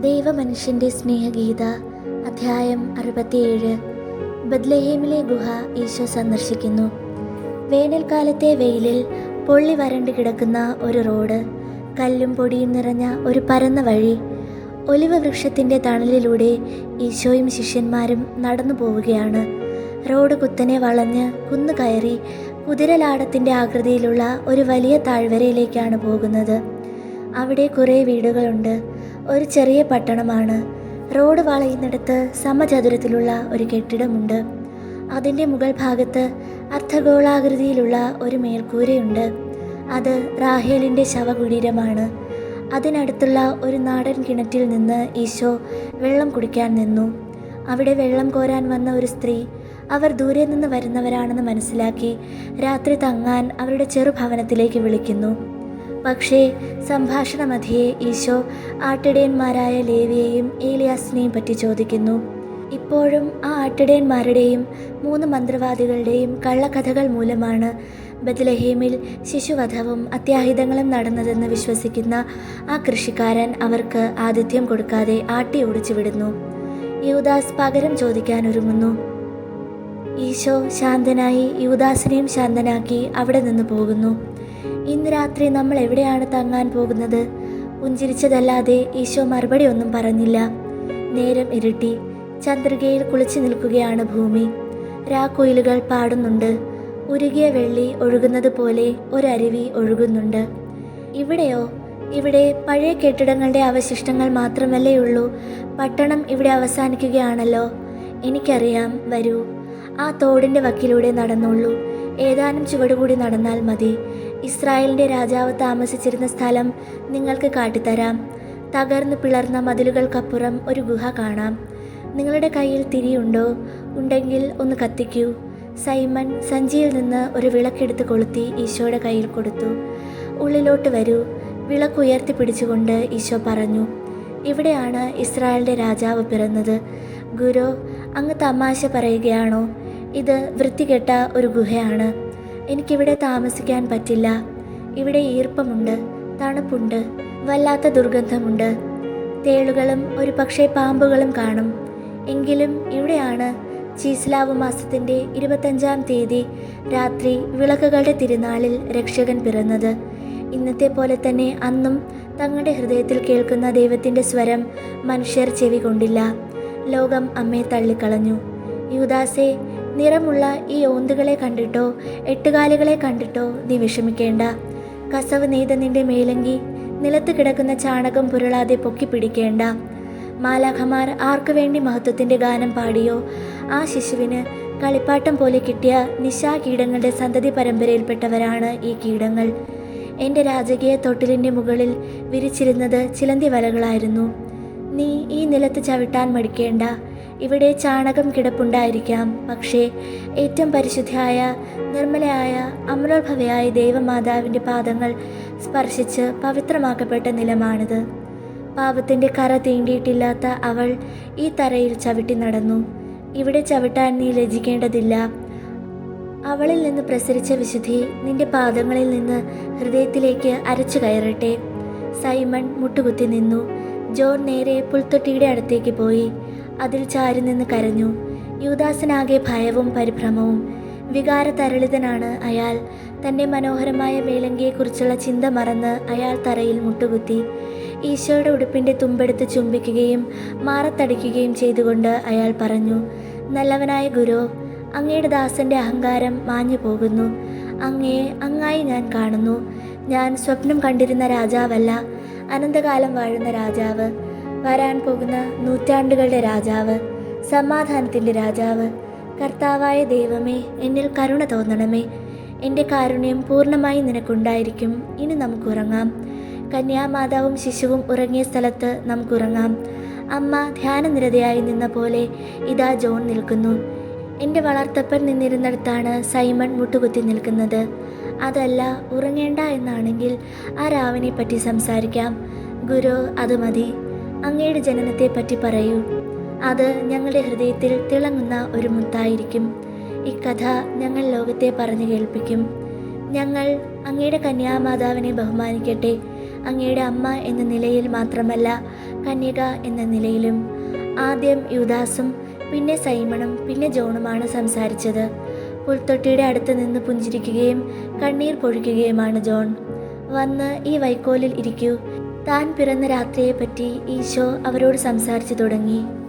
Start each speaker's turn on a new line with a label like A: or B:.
A: ദൈവമനുഷ്യന്റെ സ്നേഹഗീത അധ്യായം അറുപത്തിയേഴ്. ബദ്ലഹേമിലെ ഗുഹ ഈശോ സന്ദർശിക്കുന്നു. വേനൽക്കാലത്തെ വെയിലിൽ പൊള്ളി വരണ്ട് കിടക്കുന്ന ഒരു റോഡ് കല്ലും പൊടിയും നിറഞ്ഞ ഒരു പരന്ന വഴി. ഒലിവ് വൃക്ഷത്തിന്റെ തണലിലൂടെ ഈശോയും ശിഷ്യന്മാരും നടന്നു പോവുകയാണ്. റോഡ് കുത്തനെ വളഞ്ഞ് കുന്നു കയറി കുതിരലാടത്തിന്റെ ആകൃതിയിലുള്ള ഒരു വലിയ താഴ്വരയിലേക്കാണ് പോകുന്നത്. അവിടെ കുറേ വീടുകളുണ്ട്. ഒരു ചെറിയ പട്ടണമാണ്. റോഡ് വളയുന്നിടത്ത് സമചതുരത്തിലുള്ള ഒരു കെട്ടിടമുണ്ട്. അതിന്റെ മുകൾ ഭാഗത്ത് അർദ്ധഗോളാകൃതിയിലുള്ള ഒരു മേൽക്കൂരയുണ്ട്. അത് റാഹേലിന്റെ ശവകുടീരമാണ്. അതിനടുത്തുള്ള ഒരു നാടൻ കിണറ്റിൽ നിന്ന് ഈശോ വെള്ളം കുടിക്കാൻ നിന്നു. അവിടെ വെള്ളം കോരാൻ വന്ന ഒരു സ്ത്രീ അവർ ദൂരെ നിന്ന് വരുന്നവരാണെന്ന് മനസ്സിലാക്കി രാത്രി തങ്ങാൻ അവരുടെ ചെറുഭവനത്തിലേക്ക് വിളിക്കുന്നു. പക്ഷേ സംഭാഷണമധ്യേ ഈശോ ആട്ടിടയന്മാരായ ലേവിയെയും ഏലിയാസിനെയും പറ്റി ചോദിക്കുന്നു. ഇപ്പോഴും ആ ആട്ടിടയന്മാരുടെയും മൂന്ന് മന്ത്രവാദികളുടെയും കള്ളക്കഥകൾ മൂലമാണ് ബദ്ലഹേമിൽ ശിശുവധവും അത്യാഹിതങ്ങളും നടന്നതെന്ന് വിശ്വസിക്കുന്ന ആ കൃഷിക്കാരൻ അവർക്ക് ആതിഥ്യം കൊടുക്കാതെ ആട്ടി ഓടിച്ചു വിടുന്നു. യൂദാസ് പകരം ചോദിക്കാൻ ഒരുങ്ങുന്നു. ഈശോ ശാന്തനായി യൂദാസിനെയും ശാന്തനാക്കി അവിടെ നിന്ന് പോകുന്നു. ഇന്ന് രാത്രി നമ്മൾ എവിടെയാണ് തങ്ങാൻ പോകുന്നത്? പുഞ്ചിരിച്ചതല്ലാതെ ഈശോ മറുപടി ഒന്നും പറഞ്ഞില്ല. നേരം ഇരുട്ടി. ചന്ദ്രികയിൽ കുളിച്ചു നിൽക്കുകയാണ് ഭൂമി. രാക്കുയിലുകൾ പാടുന്നുണ്ട്. ഉരുകിയ വെള്ളി ഒഴുകുന്നത് പോലെ ഒരരുവി ഒഴുകുന്നുണ്ട്. ഇവിടെയോ? ഇവിടെ പഴയ കെട്ടിടങ്ങളുടെ അവശിഷ്ടങ്ങൾ മാത്രമല്ലേ ഉള്ളൂ. പട്ടണം ഇവിടെ അവസാനിക്കുകയാണല്ലോ. എനിക്കറിയാം. വരൂ. ആ തോടിന്റെ വക്കിലൂടെ നടന്നുള്ളൂ ഏതാനും ചുവടുകൂടി നടന്നാൽ മതി. ഇസ്രായേലിന്റെ രാജാവ് താമസിച്ചിരുന്ന സ്ഥലം നിങ്ങൾക്ക് കാട്ടിത്തരാം. തകർന്നു പിളർന്ന മതിലുകൾക്കപ്പുറം ഒരു ഗുഹ കാണാം. നിങ്ങളുടെ കയ്യിൽ തിരിയുണ്ടോ? ഉണ്ടെങ്കിൽ ഒന്ന് കത്തിക്കൂ. സൈമൺ സഞ്ചിയിൽ നിന്ന് ഒരു വിളക്കെടുത്ത് കൊളുത്തി ഈശോയുടെ കയ്യിൽ കൊടുത്തു. ഉള്ളിലോട്ട് വരൂ. വിളക്ക് ഉയർത്തി പിടിച്ചുകൊണ്ട് ഈശോ പറഞ്ഞു ഇവിടെയാണ് ഇസ്രായേലിന്റെ രാജാവ് പിറന്നത്. ഗുരു അങ്ങ് തമാശ പറയുകയാണോ? ഇത് വൃത്തികെട്ട ഒരു ഗുഹയാണ്. എനിക്കിവിടെ താമസിക്കാൻ പറ്റില്ല. ഇവിടെ ഈർപ്പമുണ്ട് തണുപ്പുണ്ട് വല്ലാത്ത ദുർഗന്ധമുണ്ട്. തേളുകളും ഒരു പക്ഷേ പാമ്പുകളും കാണും. എങ്കിലും ഇവിടെയാണ് ചീസ്ലാവ് മാസത്തിന്റെ ഇരുപത്തഞ്ചാം തീയതി രാത്രി വിളക്കുകളുടെ തിരുനാളിൽ രക്ഷകൻ പിറന്നത്. ഇന്നത്തെ പോലെ തന്നെ അന്നും തങ്ങളുടെ ഹൃദയത്തിൽ കേൾക്കുന്ന ദൈവത്തിന്റെ സ്വരം മനുഷ്യർ ചെവി കൊണ്ടില്ല. ലോകം അമ്മയെ തള്ളിക്കളഞ്ഞു. യൂദാസെ നിറമുള്ള ഈ ഓന്തുകളെ കണ്ടിട്ടോ എട്ടുകാലുകളെ കണ്ടിട്ടോ നീ വിഷമിക്കേണ്ട. കസവ് നെയ്ത നിന്റെ മേലങ്കി നിലത്ത് കിടക്കുന്ന ചാണകം പുരളാതെ പൊക്കി പിടിക്കേണ്ട. മാലാഖമാർ ആർക്കു വേണ്ടി മഹത്വത്തിന്റെ ഗാനം പാടിയോ? ആ ശിശുവിന് കളിപ്പാട്ടം പോലെ കിട്ടിയ നിശാ കീടങ്ങളുടെ സന്തതി പരമ്പരയിൽപ്പെട്ടവരാണ് ഈ കീടങ്ങൾ. എന്റെ രാജകീയ തൊട്ടിലിന്റെ മുകളിൽ വിരിച്ചിരുന്നത് ചിലന്തി വലകളായിരുന്നു. നീ ഈ നിലത്ത് ചവിട്ടാൻ മടിക്കേണ്ട. ഇവിടെ ചാണകം കിടപ്പുണ്ടായിരിക്കാം. പക്ഷേ ഏറ്റവും പരിശുദ്ധിയായ നിർമ്മലയായ അമലോത്ഭവയായ ദൈവമാതാവിന്റെ പാദങ്ങൾ സ്പർശിച്ച് പവിത്രമാക്കപ്പെട്ട നിലമാണിത്. പാപത്തിന്റെ കറ തീണ്ടിയിട്ടില്ലാത്ത അവൾ ഈ തറയിൽ ചവിട്ടി നടന്നു. ഇവിടെ ചവിട്ടാൻ നീ ലജിക്കേണ്ടതില്ല അവളിൽ നിന്ന് പ്രസരിച്ച വിശുദ്ധി നിന്റെ പാദങ്ങളിൽ നിന്ന് ഹൃദയത്തിലേക്ക് അരച്ചു കയറട്ടെ. സൈമൺ മുട്ടുകുത്തി നിന്നു. ജോൺ നേരെ പുൽത്തൊട്ടിയുടെ അടുത്തേക്ക് പോയി. അതിൽ ചാരി നിന്ന് കരഞ്ഞു. യുവദാസനാകെ ഭയവും പരിഭ്രമവും. വികാരതരളിതനാണ് അയാൾ. തന്റെ മനോഹരമായ മേലങ്കിയെക്കുറിച്ചുള്ള ചിന്ത മറന്ന് അയാൾ തറയിൽ മുട്ടുകുത്തി. ഈശോയുടെ ഉടുപ്പിന്റെ തുമ്പെടുത്ത് ചുംബിക്കുകയും മാറത്തടിക്കുകയും ചെയ്തുകൊണ്ട് അയാൾ പറഞ്ഞു നല്ലവനായ ഗുരു അങ്ങയുടെ ദാസന്റെ അഹങ്കാരം മാഞ്ഞു പോകുന്നു. അങ്ങയെ അങ്ങായി ഞാൻ കാണുന്നു. ഞാൻ സ്വപ്നം കണ്ടിരുന്ന രാജാവല്ല. അനന്തകാലം വാഴുന്ന രാജാവ് വരാൻ പോകുന്ന നൂറ്റാണ്ടുകളുടെ രാജാവ് സമാധാനത്തിന്റെ രാജാവ് കർത്താവായ ദൈവമേ എന്നിൽ കരുണ തോന്നണമേ. എന്റെ കാരുണ്യം പൂർണമായി നിനക്കുണ്ടായിരിക്കും. ഇനി നമുക്കുറങ്ങാം കന്യാമാതാവും ശിശുവും ഉറങ്ങിയ സ്ഥലത്ത് നമുക്കുറങ്ങാം അമ്മ ധ്യാനനിരതയായി നിന്ന പോലെ ഇതാ ജോൺ നിൽക്കുന്നു. എന്റെ വളർത്തപ്പൻ നിന്നിരുന്നിടത്താണ് സൈമൺ മുട്ടുകുത്തി നിൽക്കുന്നത്. അതല്ല ഉറങ്ങേണ്ട എന്നാണെങ്കിൽ ആ രാവിനെ പറ്റി സംസാരിക്കാം. ഗുരു അത് മതി. അങ്ങയുടെ ജനനത്തെ പറ്റി പറയൂ. അത് ഞങ്ങളുടെ ഹൃദയത്തിൽ തിളങ്ങുന്ന ഒരു മുത്തായിരിക്കും. ഇക്കഥ ഞങ്ങൾ ലോകത്തെ പറഞ്ഞു കേൾപ്പിക്കും. ഞങ്ങൾ അങ്ങയുടെ കന്യാമാതാവിനെ ബഹുമാനിക്കട്ടെ. അങ്ങയുടെ അമ്മ എന്ന നിലയിൽ മാത്രമല്ല കന്യക എന്ന നിലയിലും. ആദ്യം യുദാസും പിന്നെ സൈമണും പിന്നെ ജോണുമാണ് സംസാരിച്ചത്. പുൽത്തൊട്ടിയുടെ അടുത്ത് നിന്ന് പുഞ്ചിരിക്കുകയും കണ്ണീർ പൊഴിക്കുകയുമാണ് ജോൺ. വന്ന് ഈ വൈക്കോലിൽ ഇരിക്കൂ. താൻ പിറന്ന രാത്രിയെപ്പറ്റി ഈശോ അവരോട് സംസാരിച്ചു തുടങ്ങി.